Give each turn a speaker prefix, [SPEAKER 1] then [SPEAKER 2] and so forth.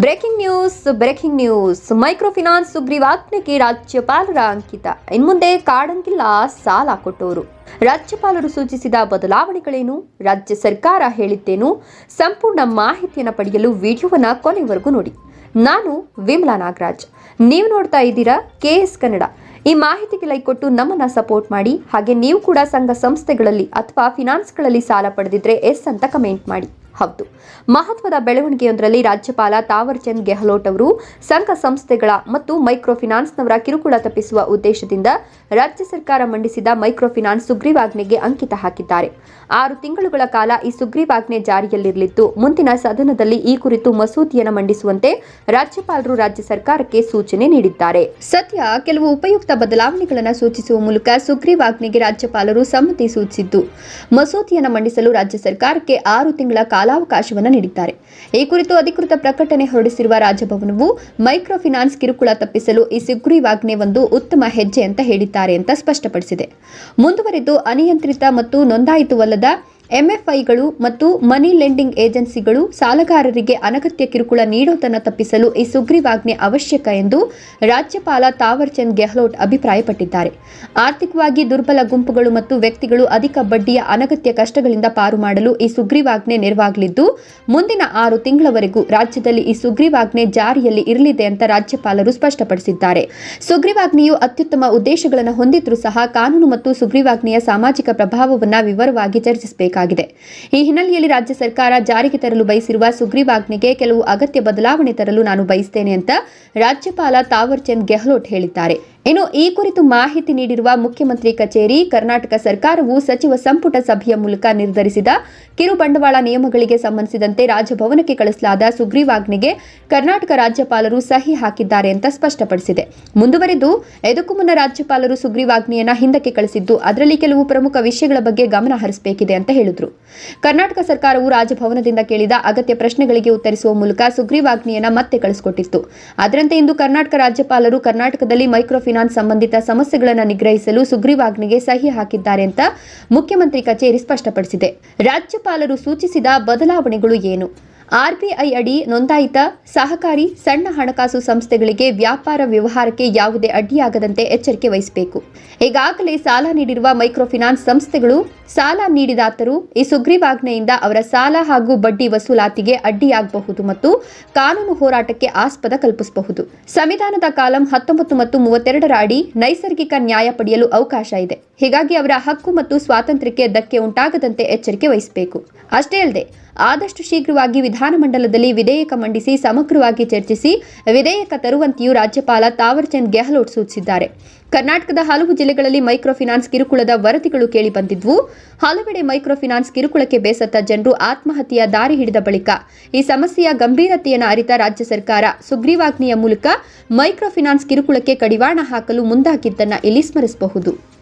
[SPEAKER 1] Breaking news breaking news micro finance ಸುಗ್ರೀವಾಜ್ಞೆಗೆ ರಾಜ್ಯಪಾಲರ ಅಂಕಿತ ಇನ್ಮುಂದೆ ಕಾಡಂಗಿಲ್ಲ, ಸಾಲ ಕೊಟ್ಟೋರು. ರಾಜ್ಯಪಾಲರು ಸೂಚಿಸಿದ ಬದಲಾವಣೆಗಳೇನು? ರಾಜ್ಯ ಸರ್ಕಾರ ಹೇಳಿದ್ದೇನು? ಸಂಪೂರ್ಣ ಮಾಹಿತಿಯನ್ನು ಪಡೆಯಲು ವಿಡಿಯೋವನ್ನ ಕೊನೆವರೆಗೂ ನೋಡಿ. ನಾನು ವಿಮಲಾ ನಾಗರಾಜ್. ನೀವು ನೋಡ್ತಾ ಇದ್ದೀರಾ ಕೆ ಎಸ್ ಕನ್ನಡ. ಈ ಮಾಹಿತಿಗೆ ಲೈಕ್ ಕೊಟ್ಟು ನಮ್ಮನ್ನ ಸಪೋರ್ಟ್ ಮಾಡಿ. ಹಾಗೆ ನೀವು ಕೂಡ ಸಂಘ ಸಂಸ್ಥೆಗಳಲ್ಲಿ ಅಥವಾ ಫಿನಾನ್ಸ್ಗಳಲ್ಲಿ ಸಾಲ ಪಡೆದಿದ್ರೆ ಎಸ್ ಅಂತ ಕಮೆಂಟ್ ಮಾಡಿ. ಹೌದು. ಮಹತ್ವದ ಬೆಳವಣಿಗೆಯೊಂದರಲ್ಲಿ ರಾಜ್ಯಪಾಲ ತಾವರ್ಚಂದ್ ಗೆಹ್ಲೋಟ್ ಅವರು ಸಂಘ ಸಂಸ್ಥೆಗಳ ಮತ್ತು ಮೈಕ್ರೋ ಫಿನಾನ್ಸ್ನವರ ಕಿರುಕುಳ ತಪ್ಪಿಸುವ ಉದ್ದೇಶದಿಂದ ರಾಜ್ಯ ಸರ್ಕಾರ ಮಂಡಿಸಿದ ಮೈಕ್ರೋ ಫಿನಾನ್ಸ್ ಸುಗ್ರೀವಾಜ್ಞೆಗೆ ಅಂಕಿತ ಹಾಕಿದ್ದಾರೆ. ಆರು ತಿಂಗಳುಗಳ ಕಾಲ ಈ ಸುಗ್ರೀವಾಜ್ಞೆ ಜಾರಿಯಲ್ಲಿರಲಿದ್ದು, ಮುಂದಿನ ಸದನದಲ್ಲಿ ಈ ಕುರಿತು ಮಸೂದೆಯನ್ನು ಮಂಡಿಸುವಂತೆ ರಾಜ್ಯಪಾಲರು ರಾಜ್ಯ ಸರ್ಕಾರಕ್ಕೆ ಸೂಚನೆ ನೀಡಿದ್ದಾರೆ. ಸದ್ಯ ಕೆಲವು ಉಪಯುಕ್ತ ಬದಲಾವಣೆಗಳನ್ನು ಸೂಚಿಸುವ ಮೂಲಕ ಸುಗ್ರೀವಾಜ್ಞೆಗೆ ರಾಜ್ಯಪಾಲರು ಸಮ್ಮತಿ ಸೂಚಿಸಿದ್ದು, ಮಸೂದೆಯನ್ನು ಮಂಡಿಸಲು ರಾಜ್ಯ ಸರ್ಕಾರಕ್ಕೆ ಆರು ತಿಂಗಳ ಕಾಲಾವಕಾಶವನ್ನು ನೀಡಿದ್ದಾರೆ. ಈ ಕುರಿತು ಅಧಿಕೃತ ಪ್ರಕಟಣೆ ಹೊರಡಿಸಿರುವ ರಾಜಭವನವು ಮೈಕ್ರೋ ಫಿನಾನ್ಸ್ ಕಿರುಕುಳ ತಪ್ಪಿಸಲು ಈ ಸುಗ್ರೀವಾಜ್ಞೆ ಒಂದು ಉತ್ತಮ ಹೆಜ್ಜೆ ಅಂತ ಹೇಳಿದ್ದಾರೆ ಅಂತ ಸ್ಪಷ್ಟಪಡಿಸಿದೆ. ಮುಂದುವರೆದು ಅನಿಯಂತ್ರಿತ ಮತ್ತು ನೋಂದಾಯಿತವಲ್ಲದ ಎಂಎಫ್ಐಗಳು ಮತ್ತು ಮನಿ ಲೆಂಡಿಂಗ್ ಏಜೆನ್ಸಿಗಳು ಸಾಲಗಾರರಿಗೆ ಅನಗತ್ಯ ಕಿರುಕುಳ ನೀಡೋದನ್ನು ತಪ್ಪಿಸಲು ಈ ಸುಗ್ರೀವಾಜ್ಞೆ ಅವಶ್ಯಕ ಎಂದು ರಾಜ್ಯಪಾಲ ತಾವರ್ಚಂದ್ ಗೆಹ್ಲೋಟ್ ಅಭಿಪ್ರಾಯಪಟ್ಟಿದ್ದಾರೆ. ಆರ್ಥಿಕವಾಗಿ ದುರ್ಬಲ ಗುಂಪುಗಳು ಮತ್ತು ವ್ಯಕ್ತಿಗಳು ಅಧಿಕ ಬಡ್ಡಿಯ ಅನಗತ್ಯ ಕಷ್ಟಗಳಿಂದ ಪಾರು ಮಾಡಲು ಈ ಸುಗ್ರೀವಾಜ್ಞೆ ನೆರವಾಗಲಿದ್ದು, ಮುಂದಿನ ಆರು ತಿಂಗಳವರೆಗೂ ರಾಜ್ಯದಲ್ಲಿ ಈ ಸುಗ್ರೀವಾಜ್ಞೆ ಜಾರಿಯಲ್ಲಿ ಇರಲಿದೆ ಅಂತ ರಾಜ್ಯಪಾಲರು ಸ್ಪಷ್ಟಪಡಿಸಿದ್ದಾರೆ. ಸುಗ್ರೀವಾಜ್ಞೆಯು ಅತ್ಯುತ್ತಮ ಉದ್ದೇಶಗಳನ್ನು ಹೊಂದಿದ್ರೂ ಸಹ ಕಾನೂನು ಮತ್ತು ಸುಗ್ರೀವಾಜ್ಞೆಯ ಸಾಮಾಜಿಕ ಪ್ರಭಾವವನ್ನು ವಿವರವಾಗಿ ಚರ್ಚಿಸಬೇಕಾಗಿದೆ. ಈ ಹಿನ್ನೆಲೆಯಲ್ಲಿ ರಾಜ್ಯ ಸರ್ಕಾರ ಜಾರಿಗೆ ತರಲು ಬಯಸಿರುವ ಸುಗ್ರೀವಾಜ್ಞೆಗೆ ಕೆಲವು ಅಗತ್ಯ ಬದಲಾವಣೆ ತರಲು ನಾನು ಬಯಸ್ತೇನೆ ಅಂತ ರಾಜ್ಯಪಾಲ ತಾವರ್ಚಂದ್ ಗೆಹ್ಲೋಟ್ ಹೇಳಿದ್ದಾರೆ. ಇನ್ನು ಈ ಕುರಿತು ಮಾಹಿತಿ ನೀಡಿರುವ ಮುಖ್ಯಮಂತ್ರಿ ಕಚೇರಿ, ಕರ್ನಾಟಕ ಸರ್ಕಾರವು ಸಚಿವ ಸಂಪುಟ ಸಭೆಯ ಮೂಲಕ ನಿರ್ಧರಿಸಿದ ಕಿರುಬಂಡವಾಳ ನಿಯಮಗಳಿಗೆ ಸಂಬಂಧಿಸಿದಂತೆ ರಾಜಭವನಕ್ಕೆ ಕಳಿಸಲಾದ ಸುಗ್ರೀವಾಜ್ಞೆಗೆ ಕರ್ನಾಟಕ ರಾಜ್ಯಪಾಲರು ಸಹಿ ಹಾಕಿದ್ದಾರೆ ಅಂತ ಸ್ಪಷ್ಟಪಡಿಸಿದೆ. ಮುಂದುವರೆದು ಇದಕ್ಕೂ ಮುನ್ನ ರಾಜ್ಯಪಾಲರು ಸುಗ್ರೀವಾಜ್ಞೆಯನ್ನ ಹಿಂದಕ್ಕೆ ಕಳಿಸಿದ್ದು, ಅದರಲ್ಲಿ ಕೆಲವು ಪ್ರಮುಖ ವಿಷಯಗಳ ಬಗ್ಗೆ ಗಮನ ಹರಿಸಬೇಕಿದೆ ಅಂತ ಹೇಳಿದ್ರು. ಕರ್ನಾಟಕ ಸರ್ಕಾರವು ರಾಜಭವನದಿಂದ ಕೇಳಿದ ಅಗತ್ಯ ಪ್ರಶ್ನೆಗಳಿಗೆ ಉತ್ತರಿಸುವ ಮೂಲಕ ಸುಗ್ರೀವಾಜ್ಞೆಯನ್ನ ಮತ್ತೆ ಕಳಿಸಿಕೊಟ್ಟಿತ್ತು. ಅದರಂತೆ ಇಂದು ಕರ್ನಾಟಕ ರಾಜ್ಯಪಾಲರು ಕರ್ನಾಟಕದಲ್ಲಿ ಮೈಕ್ರೋ ಫಿನಾನ್ಸ್ ಸಂಬಂಧಿತ ಸಮಸ್ಯೆಗಳನ್ನು ನಿಗ್ರಹಿಸಲು ಸುಗ್ರೀವಾಜ್ಞೆಗೆ ಸಹಿ ಹಾಕಿದ್ದಾರೆ ಅಂತ ಮುಖ್ಯಮಂತ್ರಿ ಕಚೇರಿ ಸ್ಪಷ್ಟಪಡಿಸಿದೆ. ರಾಜ್ಯಪಾಲರು ಸೂಚಿಸಿದ ಬದಲಾವಣೆಗಳು ಏನು? ಆರ್ಬಿಐ ಅಡಿ ನೋಂದಾಯಿತ ಸಹಕಾರಿ ಸಣ್ಣ ಹಣಕಾಸು ಸಂಸ್ಥೆಗಳಿಗೆ ವ್ಯಾಪಾರ ವ್ಯವಹಾರಕ್ಕೆ ಯಾವುದೇ ಅಡ್ಡಿಯಾಗದಂತೆ ಎಚ್ಚರಿಕೆ ವಹಿಸಬೇಕು. ಈಗಾಗಲೇ ಸಾಲ ನೀಡಿರುವ ಮೈಕ್ರೋಫಿನಾನ್ಸ್ ಸಂಸ್ಥೆಗಳು ಸಾಲ ನೀಡಿದಾತರು ಈ ಸುಗ್ರೀವಾಜ್ಞೆಯಿಂದ ಅವರ ಸಾಲ ಹಾಗೂ ಬಡ್ಡಿ ವಸೂಲಾತಿಗೆ ಅಡ್ಡಿಯಾಗಬಹುದು ಮತ್ತು ಕಾನೂನು ಹೋರಾಟಕ್ಕೆ ಆಸ್ಪದ ಕಲ್ಪಿಸಬಹುದು. ಸಂವಿಧಾನದ ಕಾಲಂ ಹತ್ತೊಂಬತ್ತು ಮತ್ತು ಮೂವತ್ತೆರಡರ ಅಡಿ ನೈಸರ್ಗಿಕ ನ್ಯಾಯ ಪಡೆಯಲು ಅವಕಾಶ ಇದೆ. ಹೀಗಾಗಿ ಅವರ ಹಕ್ಕು ಮತ್ತು ಸ್ವಾತಂತ್ರ್ಯಕ್ಕೆ ಧಕ್ಕೆ ಉಂಟಾಗದಂತೆ ಎಚ್ಚರಿಕೆ ವಹಿಸಬೇಕು. ಅಷ್ಟೇ ಅಲ್ಲದೆ, ಆದಷ್ಟು ಶೀಘ್ರವಾಗಿ ವಿಧಾನಮಂಡಲದಲ್ಲಿ ವಿಧೇಯಕ ಮಂಡಿಸಿ ಸಮಗ್ರವಾಗಿ ಚರ್ಚಿಸಿ ವಿಧೇಯಕ ತರುವಂತೆಯೂ ರಾಜ್ಯಪಾಲ ತಾವರ್ಚಂದ್ ಗೆಹ್ಲೋಟ್ ಸೂಚಿಸಿದ್ದಾರೆ. ಕರ್ನಾಟಕದ ಹಲವು ಜಿಲ್ಲೆಗಳಲ್ಲಿ ಮೈಕ್ರೋ ಫಿನಾನ್ಸ್ ಕಿರುಕುಳದ ವರದಿಗಳು ಕೇಳಿಬಂದಿದ್ವು ಹಲವೆಡೆ ಮೈಕ್ರೋ ಫಿನಾನ್ಸ್ ಕಿರುಕುಳಕ್ಕೆ ಬೇಸತ್ತ ಜನರು ಆತ್ಮಹತ್ಯೆಯ ದಾರಿ ಹಿಡಿದ ಬಳಿಕ ಈ ಸಮಸ್ಯೆಯ ಗಂಭೀರತೆಯನ್ನು ಅರಿತ ರಾಜ್ಯ ಸರ್ಕಾರ ಸುಗ್ರೀವಾಜ್ಞೆಯ ಮೂಲಕ ಮೈಕ್ರೋ ಫಿನಾನ್ಸ್ ಕಿರುಕುಳಕ್ಕೆ ಕಡಿವಾಣ ಹಾಕಲು ಮುಂದಾಗಿದ್ದನ್ನು ಇಲ್ಲಿ ಸ್ಮರಿಸಬಹುದು.